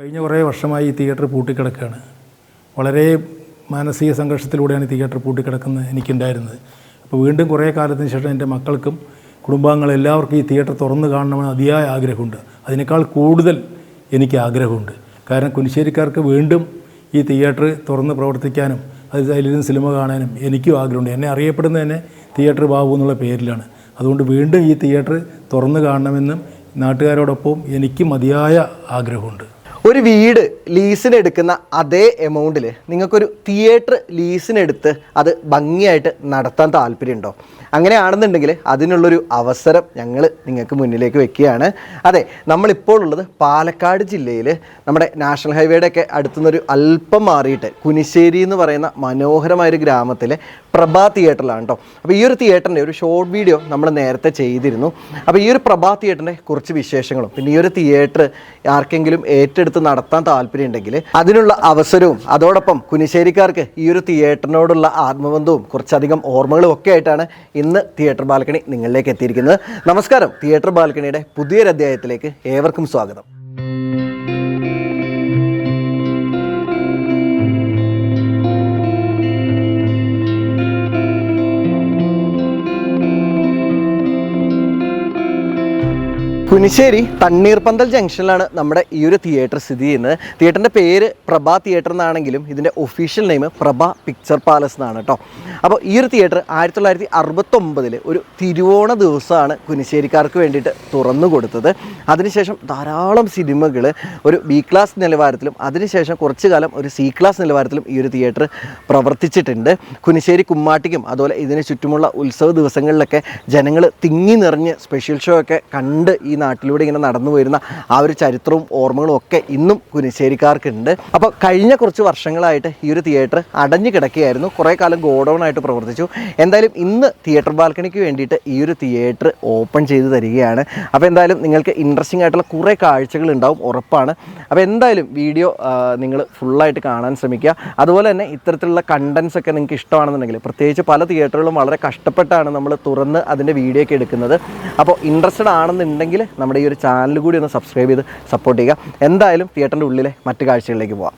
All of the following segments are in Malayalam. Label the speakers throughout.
Speaker 1: കഴിഞ്ഞ കുറേ വർഷമായി ഈ തിയേറ്റർ പൂട്ടിക്കിടക്കുകയാണ് വളരെ മാനസിക സംഘർഷത്തിലൂടെയാണ് ഈ തിയേറ്റർ പൂട്ടിക്കിടക്കുന്നത് എനിക്കുണ്ടായിരുന്നത് അപ്പോൾ വീണ്ടും കുറേ കാലത്തിന് ശേഷം എൻ്റെ മക്കൾക്കും കുടുംബാംഗങ്ങൾ എല്ലാവർക്കും ഈ തിയേറ്റർ തുറന്ന് കാണണമെന്ന് അതിയായ ആഗ്രഹമുണ്ട് അതിനേക്കാൾ കൂടുതൽ എനിക്ക് ആഗ്രഹമുണ്ട് കാരണം കുനിശ്ശേരിക്കാർക്ക് വീണ്ടും ഈ തിയേറ്റർ തുറന്ന് പ്രവർത്തിക്കാനും അതിലിരുന്ന് സിനിമ കാണാനും എനിക്കും ആഗ്രഹമുണ്ട് എന്നെ അറിയപ്പെടുന്നത് തന്നെ തിയേറ്റർ ബാബു എന്നുള്ള പേരിലാണ് അതുകൊണ്ട് വീണ്ടും ഈ തിയേറ്റർ തുറന്ന് കാണണമെന്നും നാട്ടുകാരോടൊപ്പം എനിക്ക് മതിയായ ആഗ്രഹമുണ്ട്
Speaker 2: ഒരു വീട് ലീസിന് എടുക്കുന്ന അതേ എമൗണ്ടിൽ നിങ്ങൾക്കൊരു തിയേറ്റർ ലീസിനെടുത്ത് അത് ഭംഗിയായിട്ട് നടത്താൻ താല്പര്യമുണ്ടോ അങ്ങനെയാണെന്നുണ്ടെങ്കിൽ അതിനുള്ളൊരു അവസരം ഞങ്ങൾ നിങ്ങൾക്ക് മുന്നിലേക്ക് വെക്കുകയാണ് അതെ നമ്മളിപ്പോൾ ഉള്ളത് പാലക്കാട് ജില്ലയിൽ നമ്മുടെ നാഷണൽ ഹൈവേയുടെ ഒക്കെ അടുത്തുനിന്നൊരു അല്പം മാറിയിട്ട് കുനിശ്ശേരി എന്ന് പറയുന്ന മനോഹരമായ ഒരു ഗ്രാമത്തിലെ പ്രഭാ തിയേറ്ററിലാണ് കേട്ടോ അപ്പോൾ ഈ ഒരു തിയേറ്ററിൻ്റെ ഒരു ഷോർട്ട് വീഡിയോ നമ്മൾ നേരത്തെ ചെയ്തിരുന്നു അപ്പോൾ ഈ ഒരു പ്രഭാ തിയേറ്ററിൻ്റെ കുറച്ച് വിശേഷങ്ങളും പിന്നെ ഈ ഒരു തിയേറ്റർ ആർക്കെങ്കിലും ഏറ്റെടുത്ത് നടത്താൻ താല്പര്യമുണ്ടെങ്കിൽ അതിനുള്ള അവസരവും അതോടൊപ്പം കുനിശ്ശേരിക്കാർക്ക് ഈ ഒരു തിയേറ്ററിനോടുള്ള ആത്മബന്ധവും കുറച്ചധികം ഓർമ്മകളും ഒക്കെ ആയിട്ടാണ് ഇന്ന് തിയേറ്റർ ബാൽക്കണി നിങ്ങളിലേക്ക് എത്തിയിരിക്കുന്നത് നമസ്കാരം തിയേറ്റർ ബാൽക്കണിയുടെ അധ്യായത്തിലേക്ക് ഏവർക്കും സ്വാഗതം കുനിശ്ശേരി തണ്ണീർപ്പന്തൽ ജംഗ്ഷനിലാണ് നമ്മുടെ ഈ ഒരു തിയേറ്റർ സ്ഥിതി ചെയ്യുന്നത് തിയേറ്ററിൻ്റെ പേര് പ്രഭ തിയേറ്റർ എന്നാണെങ്കിലും ഇതിൻ്റെ official name Prabha picture palace എന്നാണ് കേട്ടോ അപ്പോൾ ഈ ഒരു തിയേറ്റർ ആയിരത്തി തൊള്ളായിരത്തി അറുപത്തൊമ്പതിൽ ഒരു തിരുവോണ ദിവസമാണ് കുനിശ്ശേരിക്കാർക്ക് വേണ്ടിയിട്ട് തുറന്നു കൊടുത്തത് അതിനുശേഷം ധാരാളം സിനിമകൾ ഒരു ബി ക്ലാസ് നിലവാരത്തിലും അതിനുശേഷം കുറച്ചു കാലം ഒരു സി ക്ലാസ് നിലവാരത്തിലും ഈ ഒരു തിയേറ്റർ പ്രവർത്തിച്ചിട്ടുണ്ട് കുനിശ്ശേരി കുമ്മാട്ടിക്കും അതുപോലെ ഇതിന് ചുറ്റുമുള്ള ഉത്സവ ദിവസങ്ങളിലൊക്കെ ജനങ്ങൾ തിങ്ങി നിറഞ്ഞ് സ്പെഷ്യൽ ഷോ ഒക്കെ കണ്ട് ഈ നാട്ടിലൂടെ ഇങ്ങനെ നടന്നു വരുന്ന ആ ഒരു ചരിത്രവും ഓർമ്മകളും ഒക്കെ ഇന്നും കുനിശ്ശേരിക്കാർക്കുണ്ട് അപ്പോൾ കഴിഞ്ഞ കുറച്ച് വർഷങ്ങളായിട്ട് ഈ ഒരു തിയേറ്റർ അടഞ്ഞു കിടക്കുകയായിരുന്നു കുറേ കാലം ഗോഡൗൺ ആയിട്ട് പ്രവർത്തിച്ചു എന്തായാലും ഇന്ന് തിയേറ്റർ ബാൽക്കണിക്ക് വേണ്ടിയിട്ട് ഈ ഒരു തിയേറ്റർ ഓപ്പൺ ചെയ്ത് തരികയാണ് അപ്പോൾ എന്തായാലും നിങ്ങൾക്ക് ഇൻട്രസ്റ്റിംഗ് ആയിട്ടുള്ള കുറേ കാഴ്ചകൾ ഉണ്ടാവും ഉറപ്പാണ് അപ്പോൾ എന്തായാലും വീഡിയോ നിങ്ങൾ ഫുള്ളായിട്ട് കാണാൻ ശ്രമിക്കുക അതുപോലെ തന്നെ ഇത്തരത്തിലുള്ള കണ്ടൻസ് ഒക്കെ നിങ്ങൾക്ക് ഇഷ്ടമാണെന്നുണ്ടെങ്കിൽ പ്രത്യേകിച്ച് പല തിയേറ്ററുകളും വളരെ കഷ്ടപ്പെട്ടാണ് നമ്മൾ തുറന്ന് അതിൻ്റെ വീഡിയോ ഒക്കെ എടുക്കുന്നത് അപ്പോൾ ഇൻട്രസ്റ്റഡ് ആണെന്നുണ്ടെങ്കിൽ നമ്മുടെ ഈ ഒരു ചാനൽ കൂടി ഒന്ന് സബ്സ്ക്രൈബ് ചെയ്ത് സപ്പോർട്ട് ചെയ്യുക എന്തായാലും തിയേറ്ററിൻ്റെ ഉള്ളിലെ മറ്റു കാഴ്ചകളിലേക്ക് പോവാം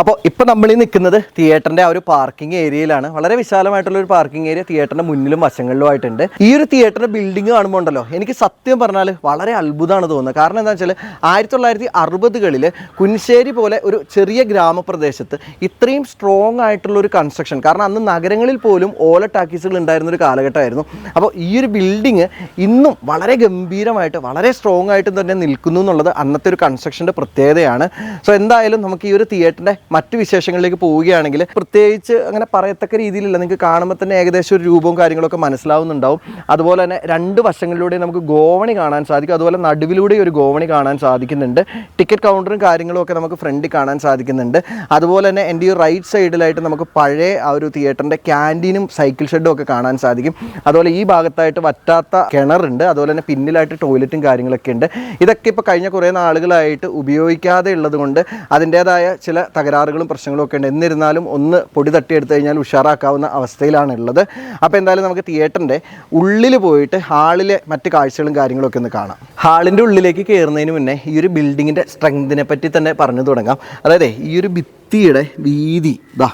Speaker 2: അപ്പോൾ ഇപ്പോൾ നമ്മൾ ഈ നിൽക്കുന്നത് തിയേറ്ററിൻ്റെ ആ ഒരു പാർക്കിംഗ് ഏരിയയിലാണ് വളരെ വിശാലമായിട്ടുള്ള ഒരു പാർക്കിംഗ് ഏരിയ തിയേറ്ററിൻ്റെ മുന്നിലും വശങ്ങളിലും ആയിട്ടുണ്ട് ഈ ഒരു തിയേറ്ററിൻ്റെ ബിൽഡിംഗ് കാണുമ്പോൾ ഉണ്ടല്ലോ എനിക്ക് സത്യം പറഞ്ഞാൽ വളരെ അത്ഭുതമാണ് തോന്നുന്നത് കാരണം എന്താണെന്ന് വെച്ചാൽ ആയിരത്തി തൊള്ളായിരത്തി അറുപതുകളിൽ കുനിശ്ശേരി പോലെ ഒരു ചെറിയ ഗ്രാമപ്രദേശത്ത് ഇത്രയും സ്ട്രോങ് ആയിട്ടുള്ള ഒരു കൺസ്ട്രക്ഷൻ കാരണം അന്ന് നഗരങ്ങളിൽ പോലും ഓല ടാക്കീസുകൾ ഉണ്ടായിരുന്ന ഒരു കാലഘട്ടമായിരുന്നു അപ്പോൾ ഈ ഒരു ബിൽഡിങ് ഇന്നും വളരെ ഗംഭീരമായിട്ട് വളരെ സ്ട്രോങ് ആയിട്ടും തന്നെ നിൽക്കുന്നു എന്നുള്ളത് അന്നത്തെ ഒരു കൺസ്ട്രക്ഷൻ്റെ പ്രത്യേകതയാണ് സോ എന്തായാലും നമുക്ക് ഈ ഒരു തിയേറ്ററിൻ്റെ മറ്റു വിശേഷങ്ങളിലേക്ക് പോവുകയാണെങ്കിൽ പ്രത്യേകിച്ച് അങ്ങനെ പറയത്തക്ക രീതിയിലല്ല നിങ്ങൾക്ക് കാണുമ്പോൾ തന്നെ ഏകദേശം ഒരു രൂപവും കാര്യങ്ങളൊക്കെ മനസ്സിലാവുന്നുണ്ടാവും അതുപോലെ തന്നെ രണ്ട് വശങ്ങളിലൂടെ നമുക്ക് ഗോവണി കാണാൻ സാധിക്കും അതുപോലെ നടുവിലൂടെ ഒരു ഗോവണി കാണാൻ സാധിക്കുന്നുണ്ട് ടിക്കറ്റ് കൗണ്ടറും കാര്യങ്ങളും ഒക്കെ നമുക്ക് ഫ്രണ്ടിൽ കാണാൻ സാധിക്കുന്നുണ്ട് അതുപോലെ തന്നെ എൻ്റെ ഈ റൈറ്റ് സൈഡിലായിട്ട് നമുക്ക് പഴയ ആ ഒരു തിയേറ്ററിൻ്റെ ക്യാൻറ്റീനും സൈക്കിൾ ഷെഡും ഒക്കെ കാണാൻ സാധിക്കും അതുപോലെ ഈ ഭാഗത്തായിട്ട് വറ്റാത്ത കിണറുണ്ട് അതുപോലെ തന്നെ പിന്നിലായിട്ട് ടോയ്ലറ്റും കാര്യങ്ങളൊക്കെ ഉണ്ട് ഇതൊക്കെ ഇപ്പോൾ കഴിഞ്ഞ കുറേ നാളുകളായിട്ട് ഉപയോഗിക്കാതെ ഉള്ളതുകൊണ്ട് അതിൻ്റേതായ ചില തകരാറുകൾ തകരാറുകളും പ്രശ്നങ്ങളും ഒക്കെ ഉണ്ട് എന്നിരുന്നാലും ഒന്ന് പൊടി തട്ടിയെടുത്തു കഴിഞ്ഞാൽ ഉഷാറാക്കാവുന്ന അവസ്ഥയിലാണ് ഉള്ളത് അപ്പോൾ എന്തായാലും നമുക്ക് തിയേറ്ററിൻ്റെ ഉള്ളിൽ പോയിട്ട് ഹാളിലെ മറ്റ് കാഴ്ചകളും കാര്യങ്ങളൊക്കെ ഒന്ന് കാണാം ഹാളിൻ്റെ ഉള്ളിലേക്ക് കയറുന്നതിന് മുന്നേ ഈ ഒരു ബിൽഡിങ്ങിൻ്റെ സ്ട്രെങ്തിനെ പറ്റി തന്നെ പറഞ്ഞു തുടങ്ങാം അതായത് ഈ ഒരു ഭിത്തിയുടെ വീതി ഇതാ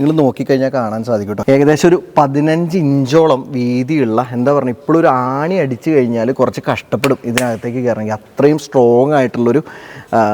Speaker 2: നിങ്ങൾ നോക്കിക്കഴിഞ്ഞാൽ കാണാൻ സാധിക്കും കേട്ടോ ഏകദേശം ഒരു പതിനഞ്ച് ഇഞ്ചോളം വീതിയുള്ള എന്താ പറയുക ഇപ്പോഴും ഒരു ആണി അടിച്ചു കഴിഞ്ഞാൽ കുറച്ച് കഷ്ടപ്പെടും ഇതിനകത്തേക്ക് കയറണമെങ്കിൽ അത്രയും സ്ട്രോങ് ആയിട്ടുള്ളൊരു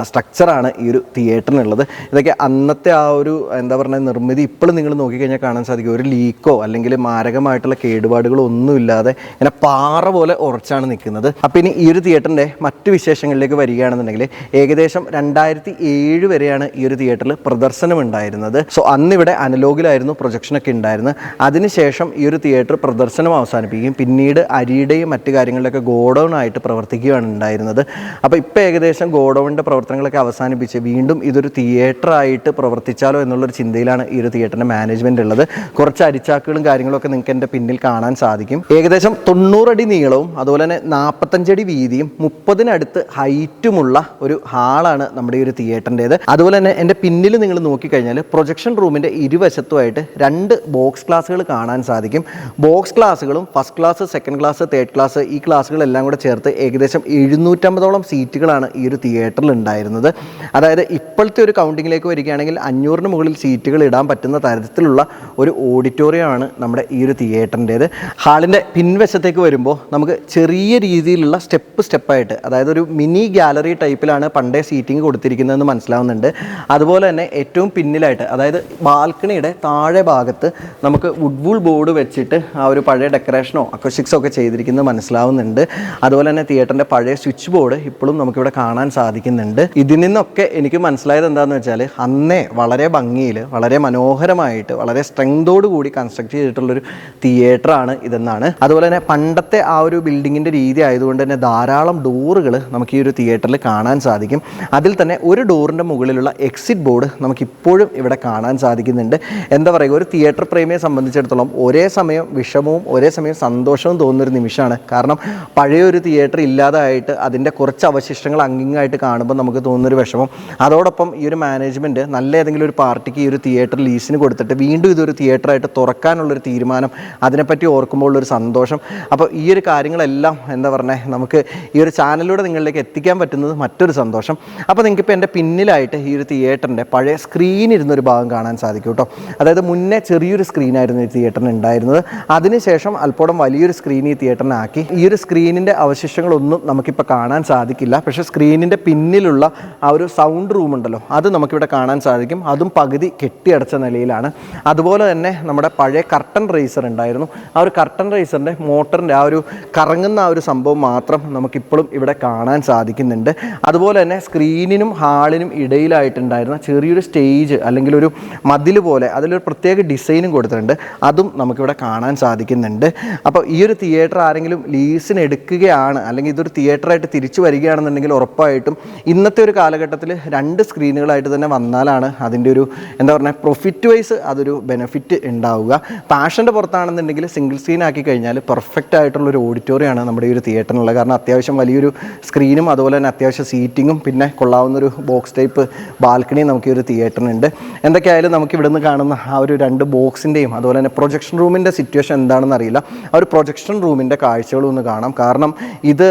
Speaker 2: സ്ട്രക്ചറാണ് ഈ ഒരു തിയേറ്ററിനുള്ളത് ഇതൊക്കെ അന്നത്തെ ആ ഒരു എന്താ പറയുക നിർമ്മിതി ഇപ്പോഴും നിങ്ങൾ നോക്കിക്കഴിഞ്ഞാൽ കാണാൻ സാധിക്കും ഒരു ലീക്കോ അല്ലെങ്കിൽ മാരകമായിട്ടുള്ള കേടുപാടുകളോ ഒന്നുമില്ലാതെ ഇങ്ങനെ പാറ പോലെ ഉറച്ചാണ് നിൽക്കുന്നത് അപ്പോൾ ഇനി ഈ ഒരു തിയേറ്ററിൻ്റെ മറ്റു വിശേഷങ്ങളിലേക്ക് വരികയാണെന്നുണ്ടെങ്കിൽ ഏകദേശം രണ്ടായിരത്തി ഏഴ് വരെയാണ് ഈ ഒരു തിയേറ്ററിൽ പ്രദർശനം ഉണ്ടായിരുന്നത് സോ അന്നിവിടെ അനു അനലോഗിലായിരുന്നു പ്രൊജക്ഷനൊക്കെ ഉണ്ടായിരുന്നത് അതിനുശേഷം ഈ ഒരു തിയേറ്റർ പ്രദർശനം അവസാനിപ്പിക്കുകയും പിന്നീട് അരിയുടെയും മറ്റു കാര്യങ്ങളിലൊക്കെ ഗോഡൗൺ ആയിട്ട് പ്രവർത്തിക്കുകയാണ് ഉണ്ടായിരുന്നത് അപ്പോൾ ഇപ്പോൾ ഏകദേശം ഗോഡൗണിൻ്റെ പ്രവർത്തനങ്ങളൊക്കെ അവസാനിപ്പിച്ച് വീണ്ടും ഇതൊരു തിയേറ്ററായിട്ട് പ്രവർത്തിച്ചാലോ എന്നുള്ളൊരു ചിന്തയിലാണ് ഈ ഒരു തിയേറ്ററിൻ്റെ മാനേജ്മെൻ്റ് ഉള്ളത് കുറച്ച് അരിച്ചാക്കുകളും കാര്യങ്ങളൊക്കെ നിങ്ങൾക്ക് എൻ്റെ പിന്നിൽ കാണാൻ സാധിക്കും ഏകദേശം തൊണ്ണൂറടി നീളവും അതുപോലെ തന്നെ നാൽപ്പത്തഞ്ചടി വീതിയും മുപ്പതിനടുത്ത് ഹൈറ്റുമുള്ള ഒരു ഹാളാണ് നമ്മുടെ ഈ ഒരു തിയേറ്ററിൻ്റെത് അതുപോലെ തന്നെ എൻ്റെ പിന്നിൽ നിങ്ങൾ നോക്കിക്കഴിഞ്ഞാൽ പ്രൊജക്ഷൻ റൂമിൻ്റെ ഇരുവശം വശത്തുമായിട്ട് രണ്ട് ബോക്സ് ക്ലാസ്സുകൾ കാണാൻ സാധിക്കും ബോക്സ് ക്ലാസ്സുകളും first class second class third class ഈ ക്ലാസ്സുകളെല്ലാം കൂടെ ചേർത്ത് ഏകദേശം എഴുന്നൂറ്റമ്പതോളം സീറ്റുകളാണ് ഈ ഒരു തിയേറ്ററിൽ ഉണ്ടായിരുന്നത് അതായത് ഇപ്പോഴത്തെ ഒരു കൗണ്ടിങ്ങിലേക്ക് വരികയാണെങ്കിൽ അഞ്ഞൂറിന് മുകളിൽ സീറ്റുകൾ ഇടാൻ പറ്റുന്ന തരത്തിലുള്ള ഒരു ഓഡിറ്റോറിയമാണ് നമ്മുടെ ഈ ഒരു തിയേറ്ററിൻ്റേത് ഹാളിൻ്റെ പിൻവശത്തേക്ക് വരുമ്പോൾ നമുക്ക് ചെറിയ രീതിയിലുള്ള സ്റ്റെപ്പ് സ്റ്റെപ്പായിട്ട് അതായത് ഒരു മിനി ഗാലറി ടൈപ്പിലാണ് പണ്ടേ സീറ്റിംഗ് കൊടുത്തിരിക്കുന്നതെന്ന് മനസ്സിലാവുന്നുണ്ട് അതുപോലെ തന്നെ ഏറ്റവും പിന്നിലായിട്ട് അതായത് ബാൽക്കണി ബാൽക്കണിയുടെ താഴെ ഭാഗത്ത് നമുക്ക് വുഡ് വൂൾ ബോർഡ് വെച്ചിട്ട് ആ ഒരു പഴയ ഡെക്കറേഷനോ അക്വഷിക്സോ ഒക്കെ ചെയ്തിരിക്കുന്നത് മനസ്സിലാവുന്നുണ്ട് അതുപോലെ തന്നെ തിയേറ്ററിൻ്റെ പഴയ സ്വിച്ച് ബോർഡ് ഇപ്പോഴും നമുക്കിവിടെ കാണാൻ സാധിക്കുന്നുണ്ട് ഇതിൽ നിന്നൊക്കെ എനിക്ക് മനസ്സിലായത് എന്താണെന്ന് വെച്ചാൽ അന്നേ വളരെ ഭംഗിയിൽ വളരെ മനോഹരമായിട്ട് വളരെ സ്ട്രെങ്തോടു കൂടി കൺസ്ട്രക്ട് ചെയ്തിട്ടുള്ളൊരു തിയേറ്ററാണ് ഇതെന്നാണ് അതുപോലെ തന്നെ പണ്ടത്തെ ആ ഒരു ബിൽഡിങ്ങിൻ്റെ രീതി ആയതുകൊണ്ട് തന്നെ ധാരാളം ഡോറുകൾ നമുക്ക് ഈ ഒരു തിയേറ്ററിൽ കാണാൻ സാധിക്കും അതിൽ തന്നെ ഒരു ഡോറിൻ്റെ മുകളിലുള്ള എക്സിറ്റ് ബോർഡ് നമുക്കിപ്പോഴും ഇവിടെ കാണാൻ സാധിക്കുന്നുണ്ട് അതിൻ്റെ എന്താ പറയുക ഒരു തിയേറ്റർ പ്രേമിയെ സംബന്ധിച്ചിടത്തോളം ഒരേ സമയം വിഷമവും ഒരേ സമയം സന്തോഷവും തോന്നുന്നൊരു നിമിഷമാണ് കാരണം പഴയ ഒരു തിയേറ്റർ ഇല്ലാതായിട്ട് അതിൻ്റെ കുറച്ച് അവശിഷ്ടങ്ങൾ അങ്ങിങ്ങായിട്ട് കാണുമ്പോൾ നമുക്ക് തോന്നുന്നൊരു വിഷമം അതോടൊപ്പം ഈ ഒരു മാനേജ്മെൻറ്റ് നല്ല ഏതെങ്കിലും ഒരു പാർട്ടിക്ക് ഈ ഒരു തിയേറ്റർ ലീസിന് കൊടുത്തിട്ട് വീണ്ടും ഇതൊരു തിയേറ്ററായിട്ട് തുറക്കാനുള്ളൊരു തീരുമാനം അതിനെപ്പറ്റി ഓർക്കുമ്പോൾ ഉള്ളൊരു സന്തോഷം അപ്പോൾ ഈ ഒരു കാര്യങ്ങളെല്ലാം എന്താ പറഞ്ഞാൽ നമുക്ക് ഈ ഒരു ചാനലിലൂടെ നിങ്ങളിലേക്ക് എത്തിക്കാൻ പറ്റുന്നത് മറ്റൊരു സന്തോഷം അപ്പോൾ നിങ്ങൾക്കിപ്പോൾ എൻ്റെ പിന്നിലായിട്ട് ഈ ഒരു തിയേറ്ററിൻ്റെ പഴയ സ്ക്രീൻ ഭാഗം കാണാൻ സാധിക്കും കേട്ടോ കേട്ടോ അതായത് മുന്നേ ചെറിയൊരു സ്ക്രീനായിരുന്നു ഈ തിയേറ്ററിന് ഉണ്ടായിരുന്നത് അതിനുശേഷം അല്പോടം വലിയൊരു സ്ക്രീൻ ഈ തിയേറ്ററിനാക്കി ഈ ഒരു സ്ക്രീനിൻ്റെ അവശിഷ്ടങ്ങളൊന്നും നമുക്കിപ്പോൾ കാണാൻ സാധിക്കില്ല പക്ഷേ സ്ക്രീനിൻ്റെ പിന്നിലുള്ള ആ ഒരു സൗണ്ട് റൂം ഉണ്ടല്ലോ അത് നമുക്കിവിടെ കാണാൻ സാധിക്കും അതും പകുതി കെട്ടിയടച്ച നിലയിലാണ് അതുപോലെ തന്നെ നമ്മുടെ പഴയ കർട്ടൻ റേസർ ഉണ്ടായിരുന്നു ആ ഒരു കർട്ടൻ റേസറിൻ്റെ മോട്ടറിൻ്റെ ആ ഒരു കറങ്ങുന്ന ആ ഒരു സംഭവം മാത്രം നമുക്കിപ്പോഴും ഇവിടെ കാണാൻ സാധിക്കുന്നുണ്ട് അതുപോലെ തന്നെ സ്ക്രീനിനും ഹാളിനും ഇടയിലായിട്ടുണ്ടായിരുന്ന ചെറിയൊരു സ്റ്റേജ് അല്ലെങ്കിൽ ഒരു മതിൽ പോലെ പോലെ അതിലൊരു പ്രത്യേക ഡിസൈനും കൊടുത്തിട്ടുണ്ട് അതും നമുക്കിവിടെ കാണാൻ സാധിക്കുന്നുണ്ട് അപ്പോൾ ഈ ഒരു തിയേറ്റർ ആരെങ്കിലും ലീസിന് എടുക്കുകയാണ് അല്ലെങ്കിൽ ഇതൊരു തിയേറ്ററായിട്ട് തിരിച്ചു വരികയാണെന്നുണ്ടെങ്കിൽ ഉറപ്പായിട്ടും ഇന്നത്തെ ഒരു കാലഘട്ടത്തിൽ രണ്ട് സ്ക്രീനുകളായിട്ട് തന്നെ വന്നാലാണ് അതിൻ്റെ ഒരു എന്താ പറയുക പ്രൊഫിറ്റ് വൈസ് അതൊരു ബെനിഫിറ്റ് ഉണ്ടാവുക പാഷൻ്റെ പുറത്താണെന്നുണ്ടെങ്കിൽ സിംഗിൾ സ്ക്രീൻ ആക്കി കഴിഞ്ഞാൽ പെർഫെക്റ്റ് ആയിട്ടുള്ള ഒരു ഓഡിറ്റോറിയമാണ് നമ്മുടെ ഈ ഒരു തിയേറ്ററിനുള്ളത് കാരണം അത്യാവശ്യം വലിയൊരു സ്ക്രീനും അതുപോലെ തന്നെ അത്യാവശ്യം സീറ്റിങ്ങും പിന്നെ കൊള്ളാവുന്ന ഒരു ബോക്സ് ടൈപ്പ് ബാൽക്കണിയും നമുക്ക് ഈ ഒരു തിയേറ്ററിനുണ്ട് എന്തൊക്കെയായാലും നമുക്ക് ഇവിടെ കാണുന്ന ആ ഒരു രണ്ട് ബോക്സിൻ്റെയും അതുപോലെ തന്നെ പ്രൊജക്ഷൻ റൂമിൻ്റെ സിറ്റുവേഷൻ എന്താണെന്ന് അറിയില്ല ആ ഒരു പ്രൊജക്ഷൻ റൂമിൻ്റെ കാഴ്ചകളും ഒന്ന് കാണാം കാരണം ഇത്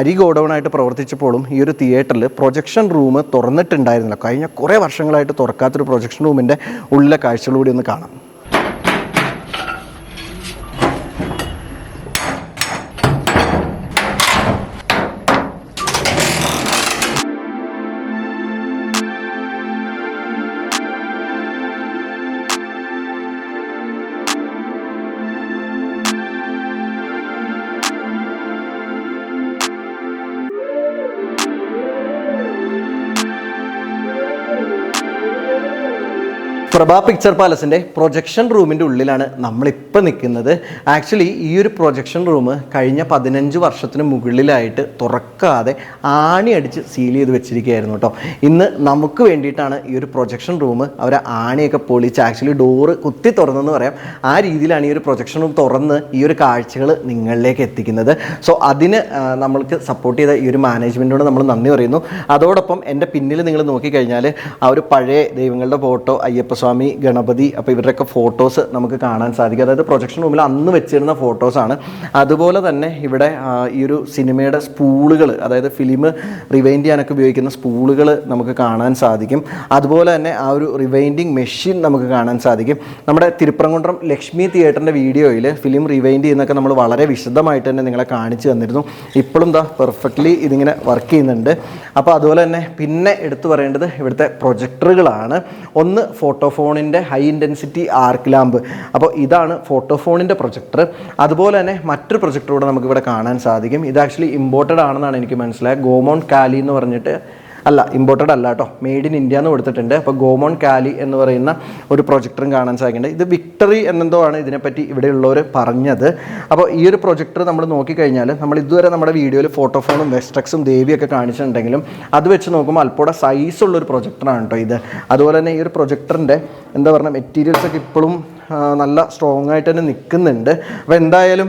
Speaker 2: അരി ഗോഡൗണായിട്ട് പ്രവർത്തിച്ചപ്പോഴും ഈ ഒരു തിയേറ്ററിൽ പ്രൊജക്ഷൻ റൂം തുറന്നിട്ടുണ്ടായിരുന്നില്ല കഴിഞ്ഞ കുറേ വർഷങ്ങളായിട്ട് തുറക്കാത്തൊരു പ്രൊജക്ഷൻ റൂമിൻ്റെ ഉള്ളിലെ കാഴ്ചകളൂടി ഒന്ന് കാണാം പ്രഭ പിക്ചർ പാലസിൻ്റെ പ്രൊജക്ഷൻ റൂമിൻ്റെ ഉള്ളിലാണ് നമ്മളിപ്പോൾ നിൽക്കുന്നത് ആക്ച്വലി ഈ ഒരു പ്രൊജക്ഷൻ റൂം കഴിഞ്ഞ പതിനഞ്ച് വർഷത്തിന് മുകളിലായിട്ട് തുറക്കാതെ ആണി അടിച്ച് സീൽ ചെയ്ത് വെച്ചിരിക്കുകയായിരുന്നു കേട്ടോ ഇന്ന് നമുക്ക് വേണ്ടിയിട്ടാണ് ഈ ഒരു പ്രൊജക്ഷൻ റൂം അവർ ആണിയൊക്കെ പൊളിച്ച് ആക്ച്വലി ഡോറ് കുത്തി തുറന്നെന്ന് പറയാം ആ രീതിയിലാണ് ഈ ഒരു പ്രൊജക്ഷൻ റൂം തുറന്ന് ഈ ഒരു കാഴ്ചകൾ നിങ്ങളിലേക്ക് എത്തിക്കുന്നത് സോ അതിന് നമ്മൾക്ക് സപ്പോർട്ട് ചെയ്ത ഈ ഒരു മാനേജ്മെൻറ്റിനോട് നമ്മൾ നന്ദി പറയുന്നു അതോടൊപ്പം എൻ്റെ പിന്നിൽ നിങ്ങൾ നോക്കിക്കഴിഞ്ഞാൽ ആ ഒരു പഴയ ദൈവങ്ങളുടെ ഫോട്ടോ അയ്യപ്പ രാമസ്വാമി ഗണപതി അപ്പോൾ ഇവരുടെയൊക്കെ ഫോട്ടോസ് നമുക്ക് കാണാൻ സാധിക്കും അതായത് പ്രൊജക്ഷൻ റൂമിൽ അന്ന് വെച്ചിരുന്ന ഫോട്ടോസാണ് അതുപോലെ തന്നെ ഇവിടെ ഈ ഒരു സിനിമയുടെ സ്പൂളുകൾ അതായത് ഫിലിം റിവൈൻഡ് ചെയ്യാനൊക്കെ ഉപയോഗിക്കുന്ന സ്പൂളുകൾ നമുക്ക് കാണാൻ സാധിക്കും അതുപോലെ തന്നെ ആ ഒരു റിവൈൻഡിങ് മെഷീൻ നമുക്ക് കാണാൻ സാധിക്കും നമ്മുടെ തിരുപ്പറങ്കുണ്ടം ലക്ഷ്മി തിയേറ്ററിൻ്റെ വീഡിയോയിൽ ഫിലിം റിവൈൻഡ് ചെയ്യുന്നൊക്കെ നമ്മൾ വളരെ വിശദമായിട്ട് തന്നെ നിങ്ങളെ കാണിച്ചു തന്നിരുന്നു ഇപ്പോഴും ദാ പെർഫെക്റ്റ്ലി ഇതിങ്ങനെ വർക്ക് ചെയ്യുന്നുണ്ട് അപ്പോൾ അതുപോലെ തന്നെ പിന്നെ എടുത്തു പറയേണ്ടത് ഇവിടുത്തെ പ്രൊജക്ടറുകളാണ് ഒന്ന് ഫോട്ടോഫോണിൻ്റെ ഹൈ ഇൻറ്റൻസിറ്റി ആർക്ക് ലാമ്പ് അപ്പോൾ ഇതാണ് ഫോട്ടോഫോണിൻ്റെ പ്രൊജക്ടർ അതുപോലെ തന്നെ മറ്റൊരു പ്രൊജക്ടർ കൂടെ നമുക്കിവിടെ കാണാൻ സാധിക്കും ഇത് ആക്ച്വലി ഇമ്പോർട്ടഡ് ആണെന്നാണ് എനിക്ക് മനസ്സിലായത് ഗോമോൺ കാലി എന്ന് പറഞ്ഞിട്ട് അല്ല ഇമ്പോർട്ടഡ് അല്ല കേട്ടോ മെയ്ഡ് ഇൻ ഇന്ത്യ എന്ന് കൊടുത്തിട്ടുണ്ട് അപ്പോൾ ഗോമോൺ കാലി എന്ന് പറയുന്ന ഒരു പ്രൊജക്ടറും കാണാൻ സാധിക്കുന്നുണ്ട് ഇത് വിക്ടറി എന്നെന്തോ ആണ് ഇതിനെപ്പറ്റി ഇവിടെയുള്ളവർ പറഞ്ഞത് അപ്പോൾ ഈ ഒരു പ്രൊജക്ടർ നമ്മൾ നോക്കിക്കഴിഞ്ഞാൽ നമ്മൾ ഇതുവരെ നമ്മുടെ വീഡിയോയിൽ ഫോട്ടോഫോണും വെസ്റ്റക്സും ദേവിയൊക്കെ കാണിച്ചിട്ടുണ്ടെങ്കിലും അത് വെച്ച് നോക്കുമ്പോൾ അല്പോടെ സൈസുള്ളൊരു പ്രൊജക്ടറാണ് കേട്ടോ ഇത് അതുപോലെ തന്നെ ഈ ഒരു പ്രൊജക്ടറിൻ്റെ എന്താ പറയുക മെറ്റീരിയൽസൊക്കെ ഇപ്പോഴും നല്ല സ്ട്രോങ് ആയിട്ട് തന്നെ നിൽക്കുന്നുണ്ട് അപ്പോൾ എന്തായാലും